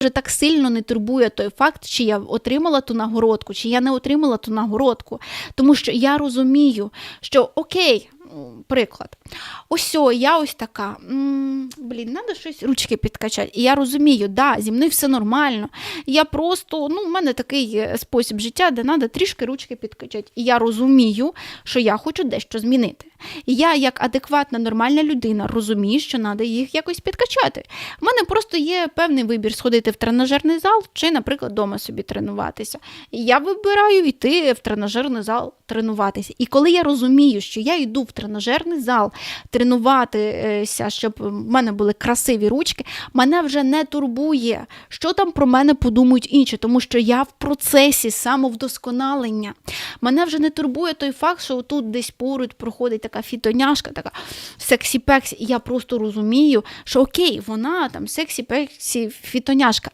вже так сильно не турбує той факт, чи я отримала ту нагородку, чи я не отримала ту нагородку. Тому що я розумію, що окей, приклад, ось о, я ось така. Блін, треба щось ручки підкачати. І я розумію, да, зі мною все нормально. Я просто, ну, в мене такий спосіб життя, де треба трішки ручки підкачати. І я розумію, що я хочу дещо змінити. І я, як адекватна, нормальна людина, розумію, що треба їх якось підкачати. У мене просто є певний вибір сходити в тренажерний зал чи, наприклад, вдома собі тренуватися. І я вибираю йти в тренажерний зал тренуватися. І коли я розумію, що я йду в тренажерний зал тренуватися, щоб в мене були красиві ручки, мене вже не турбує, що там про мене подумають інші, тому що я в процесі самовдосконалення. Мене вже не турбує той факт, що тут десь поруч проходить така фітоняшка, така сексі-пексі. І я просто розумію, що окей, вона там сексі-пексі фітоняшка,